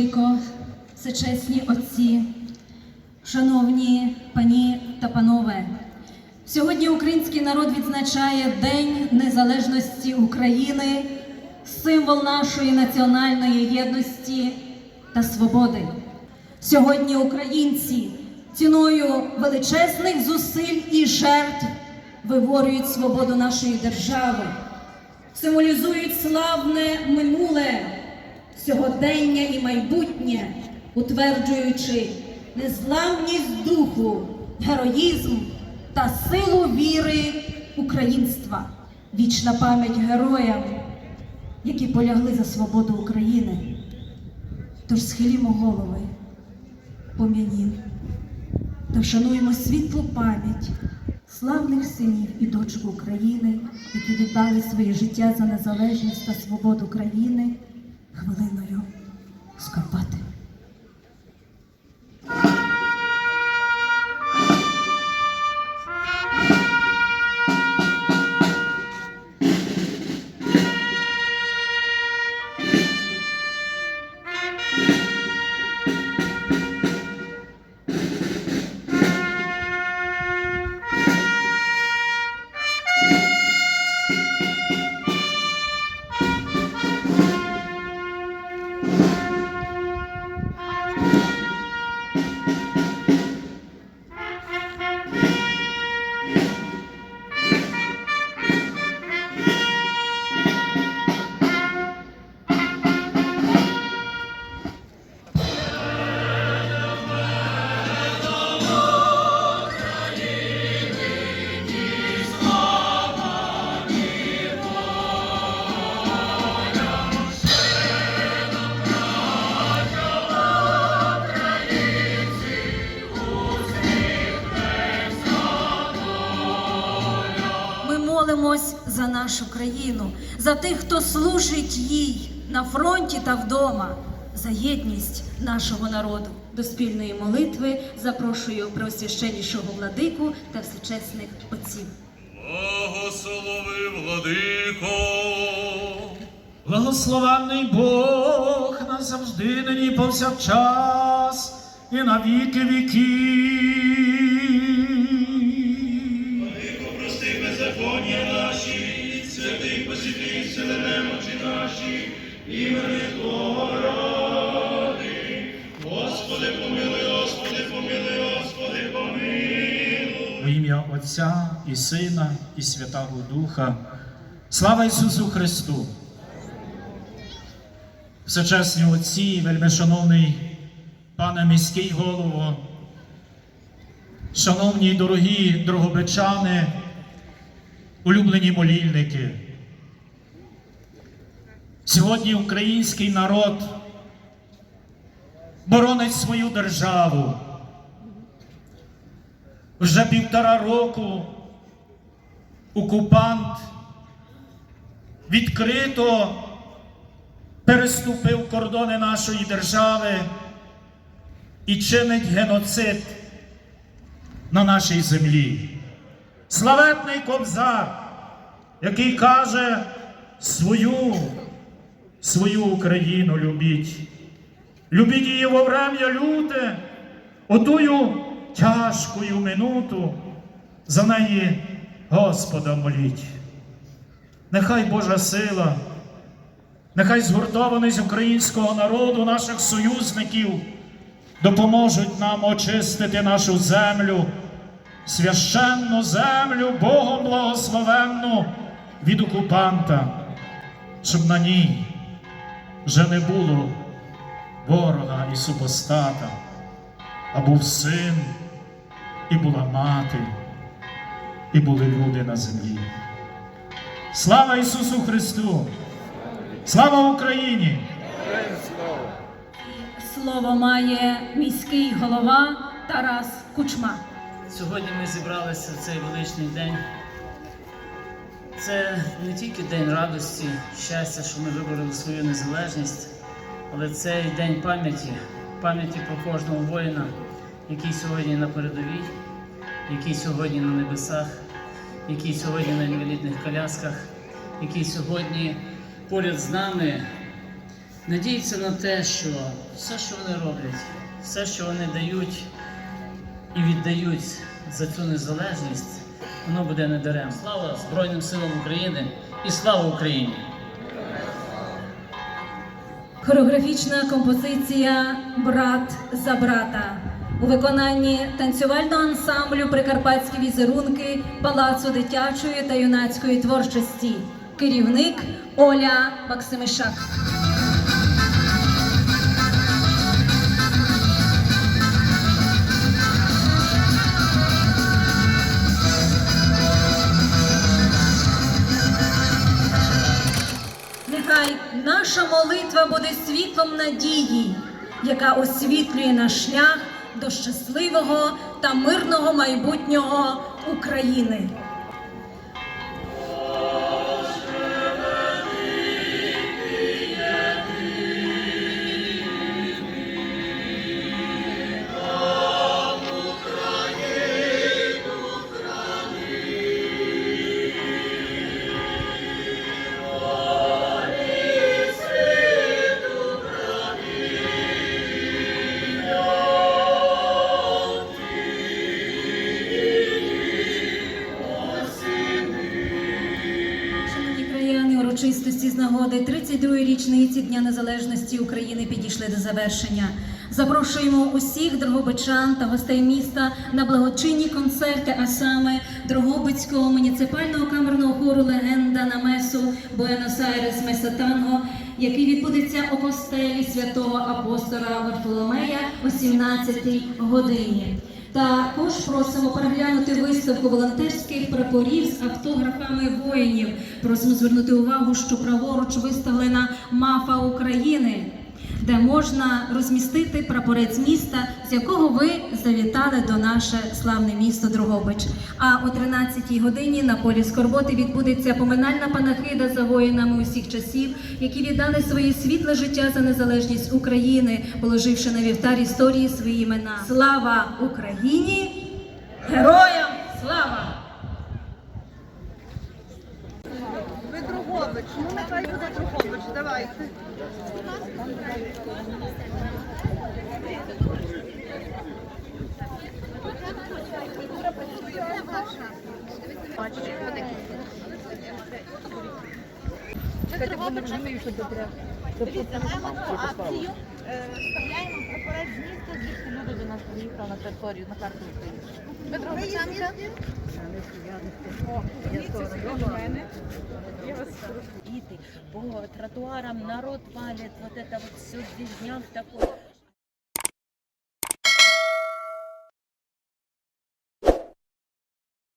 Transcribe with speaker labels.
Speaker 1: владико, всечесні отці, шановні пані та панове. Сьогодні український народ відзначає День Незалежності України, символ нашої національної єдності та свободи. Сьогодні українці ціною величезних зусиль і жертв виборюють свободу нашої держави, символізують славне минуле, сьогодення і майбутнє, утверджуючи незламність духу, героїзм та силу віри українства. Вічна пам'ять героям, які полягли за свободу України. Тож схилімо голови, пом'янів та вшануємо світлу пам'ять славних синів і дочок України, які віддали своє життя за незалежність та свободу країни хвилиною скорпати. Молимось за нашу країну, за тих, хто служить їй на фронті та вдома, за єдність нашого народу. До спільної молитви запрошую преосвященнішого владику та всечесних отців.
Speaker 2: Благослови, владико,
Speaker 3: Благословенний Бог назавжди нині повсякчас і на віки віків.
Speaker 2: Імени Твого ради. Господи, помилуй, Господи, помилуй, Господи, помилуй.
Speaker 3: В ім'я Отця і Сина, і Святого Духа. Слава Ісусу Христу! Всечесні отці, вельмишановний пане міський голово, шановні й дорогі дрогобичани, улюблені молільники. Сьогодні український народ боронить свою державу. Вже півтора року окупант відкрито переступив кордони нашої держави і чинить геноцид на нашій землі. Славетний кобзар, який каже свою, свою Україну любіть. Любіть її во врем'я люте, отую тяжкою минуту за неї Господа моліть. Нехай Божа сила, нехай згуртованість українського народу, наших союзників допоможуть нам очистити нашу землю, священну землю, Богом благословенну від окупанта, щоб на ній вже не було ворога і супостата, а був син, і була мати, і були люди на землі. Слава Ісусу Христу! Слава Україні!
Speaker 1: Слово має міський голова Тарас Кучма.
Speaker 4: Сьогодні ми зібралися в цей величний день. Це не тільки день радості, щастя, що ми вибороли свою незалежність, але це і день пам'яті, пам'яті про кожного воїна, який сьогодні на передовій, який сьогодні на небесах, який сьогодні на інвалідних колясках, який сьогодні поряд з нами надіються на те, що все, що вони роблять, все, що вони дають і віддають за цю незалежність, воно буде недаремно. Слава Збройним силам України і слава Україні!
Speaker 1: Хореографічна композиція Брат за брата у виконанні танцювального ансамблю Прикарпатські візерунки Палацу дитячої та юнацької творчості. Керівник Оля Максимишак. Наша молитва буде світлом надії, яка освітлює наш шлях до щасливого та мирного майбутнього України. З нагоди 32-ї річниці Дня Незалежності України підійшли до завершення. Запрошуємо усіх дрогобичан та гостей міста на благочинні концерти, а саме Дрогобицького муніципального камерного хору Легенда на месу Буенос-Айрес Меса Танго, який відбудеться у костелі святого апостола Варфоломея о 17-й годині. Також просимо переглянути виставку волонтерських прапорів з автографами воїнів. Просимо звернути увагу, що праворуч виставлена мафа України, де можна розмістити прапорець міста, з якого ви завітали до наше славне місто Дрогобич. А о 13-й годині на полі Скорботи відбудеться поминальна панахида за воїнами усіх часів, які віддали своє світле життя за незалежність України, положивши на вівтар історії свої імена. Слава Україні! Героям слава!
Speaker 5: Ви Другобич, ну нехай буде Другобич, давайте.
Speaker 6: Дивіться, маємо таку акцію. Е, Вставляємо прапорець з міста, звідки люди до нас приїхали на територію, на карту України. Ви другобичанка?
Speaker 7: Діти по тротуарам народ валит, вот это вот все движняк такой.